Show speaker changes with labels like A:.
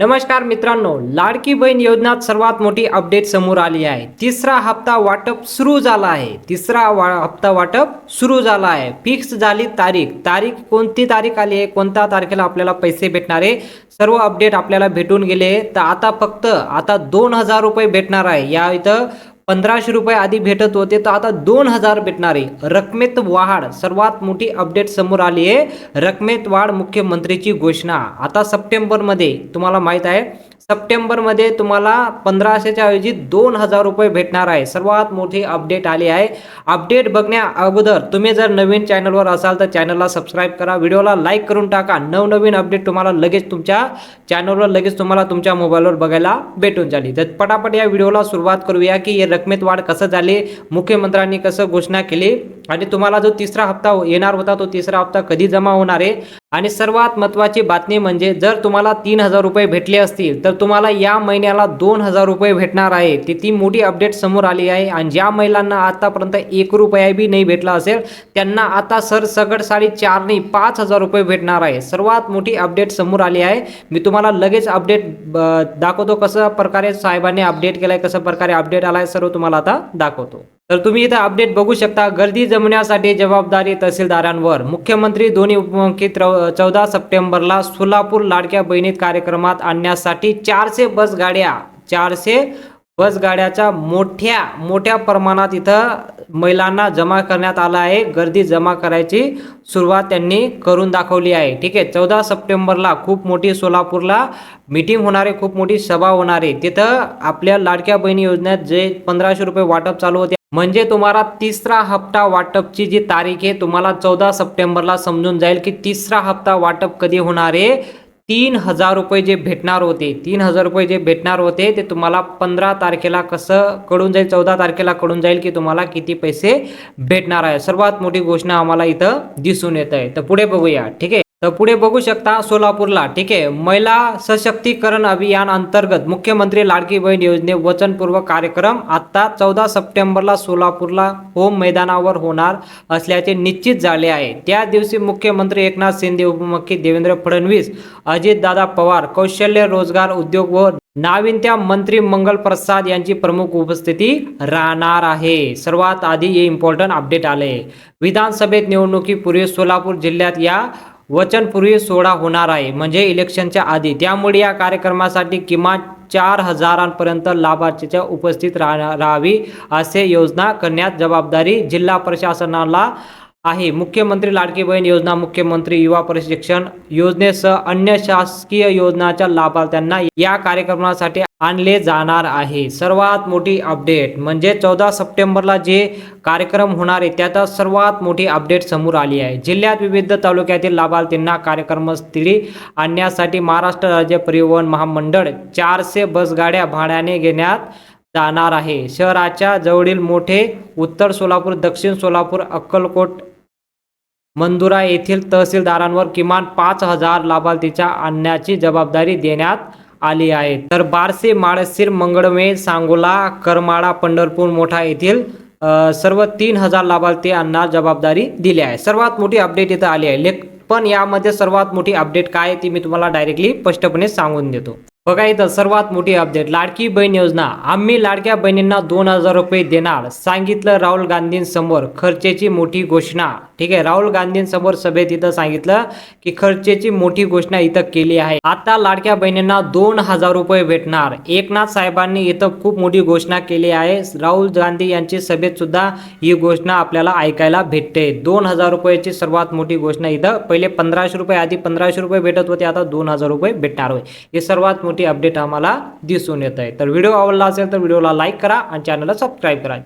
A: नमस्कार मित्रांनो लाडकी बहीण योजनात सर्वात मोठी अपडेट समोर आली आहे. तिसरा हप्ता वाटप सुरू झाला आहे. तिसरा वा हप्ता वाटप सुरू झाला आहे. फिक्स झाली तारीख. तारीख कोणती तारीख आली आहे? कोणत्या तारखेला आपल्याला पैसे भेटणार आहे? सर्व अपडेट आपल्याला भेटून गेले तर आता फक्त आता दोन हजार रुपये भेटणार आहे. या इथं पंधराशे रुपये आधी भेटत होते तर आता दोन हजार भेटणारे. रकमेत वाढ सर्वात मोठी अपडेट समोर आली आहे. रकमेत वाढ मुख्यमंत्रीची घोषणा. आता सप्टेंबरमध्ये तुम्हाला माहीत आहे सप्टेंबरमध्ये तुम्हाला पंधराशेच्या ऐवजी दोन हजार रुपये भेटणार आहे. सर्वात मोठी अपडेट आली आहे. अपडेट बघण्या अगोदर तुम्ही जर नवीन चॅनलवर असाल तर चॅनलला सबस्क्राईब करा. व्हिडिओला लाईक करून टाका. नवनवीन अपडेट तुम्हाला लगेच तुमच्या चॅनलवर लगेच तुम्हाला तुमच्या मोबाईलवर बघायला भेटून झाली तर पटापट या व्हिडिओला सुरुवात करूया की या रकमेत वाढ कसं झाली मुख्यमंत्र्यांनी कसं घोषणा केली आणि तुम्हाला जो तिसरा हप्ता येणार होता तो तिसरा हप्ता कधी जमा होणार आहे? आणि सर्वात महत्त्वाची बातमी म्हणजे जर तुम्हाला तीन हजार रुपये भेटले असतील तर तुम्हाला या महिन्याला दोन हजार रुपये भेटणार आहे. ती ती मोठी अपडेट समोर आली आहे. आणि ज्या महिलांना आतापर्यंत एक रुपया बी नाही भेटला असेल त्यांना आता सर सगड साडी चार नाही पाच हजार रुपये भेटणार आहे. सर्वात मोठी अपडेट समोर आली आहे. मी तुम्हाला लगेच अपडेट दाखवतो कसं प्रकारे साहेबांनी अपडेट केलं आहे कसं प्रकारे अपडेट आला आहे सर्व तुम्हाला आता दाखवतो. तर तुम्ही इथं अपडेट बघू शकता गर्दी जमण्यासाठी जबाबदारी तहसीलदारांवर. मुख्यमंत्री दोन्ही उपमुख्यमंत्री चौदा सप्टेंबरला सोलापूर लाडक्या बहिणीत कार्यक्रमात आणण्यासाठी चारशे बस गाड्या चारशे बस गाड्याच्या मोठ्या मोठ्या प्रमाणात इथं महिलांना जमा करण्यात आला आहे. गर्दी जमा करायची सुरुवात त्यांनी करून दाखवली आहे. ठीक आहे चौदा सप्टेंबरला खूप मोठी सोलापूरला मीटिंग होणार आहे खूप मोठी सभा होणार. आहे तिथं आपल्या लाडक्या बहिणी योजनेत जे पंधराशे रुपये वाटप चालू होते म्हणजे तुम्हाला तिसरा हप्ता वाटपची जी तारीख आहे तुम्हाला चौदा सप्टेंबरला समजून जाईल की तिसरा हप्ता वाटप कधी होणार आहे? तीन हजार रुपये जे भेटणार होते तीन हजार रुपये जे भेटणार होते ते तुम्हाला पंधरा तारखेला कसं कळून जाईल चौदा तारखेला कळून जाईल की तुम्हाला किती पैसे भेटणार आहे. सर्वात मोठी घोषणा आम्हाला इथं दिसून येत आहे. तर पुढे बघूया ठीक आहे? तर पुढे बघू शकता सोलापूरला. ठीक आहे. महिला सशक्तीकरण अभियान अंतर्गत मुख्यमंत्री लाडकी बहीण योजने वचनपूर्व कार्यक्रम आता चौदा सप्टेंबरला सोलापूरला होम मैदानावर होणार असल्याचे निश्चित झाले आहे. त्या दिवशी मुख्यमंत्री एकनाथ शिंदे उपमुख्य देवेंद्र फडणवीस अजितदादा पवार कौशल्य रोजगार उद्योग व नाविन्त्या मंत्री मंगल प्रसाद यांची प्रमुख उपस्थिती राहणार आहे. सर्वात आधी हे इम्पॉर्टंट अपडेट आले विधानसभेत निवडणुकीपूर्वी सोलापूर जिल्ह्यात या वचनपूर्वी सोहळा होणार आहे. म्हणजे इलेक्शनच्या आधी. त्यामुळे या कार्यक्रमासाठी किमान चार हजारांपर्यंत लाभार्थीच्या उपस्थित राहा राहावी असे योजना करण्यात जबाबदारी जिल्हा प्रशासनाला आहे. मुख्यमंत्री लाडकी बहीण योजना मुख्यमंत्री युवा प्रशिक्षण योजनेसह अन्य शासकीय योजनाच्या लाभार्थ्यांना या कार्यक्रमासाठी आणले जाणार आहे. सर्वात मोठी अपडेट म्हणजे चौदा सप्टेंबरला जे कार्यक्रम होणार आहे त्यात सर्वात मोठी अपडेट समोर आली आहे. जिल्ह्यात विविध तालुक्यातील लाभार्थींना कार्यक्रमस्थळी आणण्यासाठी महाराष्ट्र राज्य परिवहन महामंडळ चारशे बसगाड्या भाड्याने घेण्यात जाणार आहे. शहराच्या जवळील मोठे उत्तर सोलापूर दक्षिण सोलापूर अक्कलकोट मंदुरा येथील तहसीलदारांवर किमान पाच हजार लाभार्थीच्या आणण्याची जबाबदारी देण्यात आली आहे. तर बारसे माळशिर मंगळमे सांगोला करमाळा पंढरपूर मोठा येथील सर्व तीन हजार लाभार्थी आणणार जबाबदारी दिली आहे. सर्वात मोठी अपडेट इथं आली आहे. लेख पण यामध्ये सर्वात मोठी अपडेट काय आहे ती मी तुम्हाला डायरेक्टली स्पष्टपणे सांगून देतो. बघा इथं सर्वात मोठी अपडेट लाडकी बहीण योजना. आम्ही लाडक्या बहिणींना दोन हजार रुपये देणार. सांगितलं राहुल गांधींसमोर खर्चेची मोठी घोषणा. ठीक आहे राहुल गांधींसमोर सभेत इथं सांगितलं की खर्चेची मोठी घोषणा इथं केली आहे. आता लाडक्या बहिणींना दोन हजार रुपये भेटणार. एकनाथ साहेबांनी इथं खूप मोठी घोषणा केली आहे. राहुल गांधी यांची सभेत सुद्धा ही घोषणा आपल्याला ऐकायला भेटते. दोन हजार रुपयाची सर्वात मोठी घोषणा इथं. पहिले पंधराशे रुपये आधी पंधराशे रुपये भेटत होते आता दोन हजार रुपये भेटणार होय. हे सर्वात मोठी अपडेट आम्हाला दिसून येत आहे. तर व्हिडिओ आवडला असेल तर व्हिडिओला लाईक करा आणि चॅनलला सबस्क्राईब करा.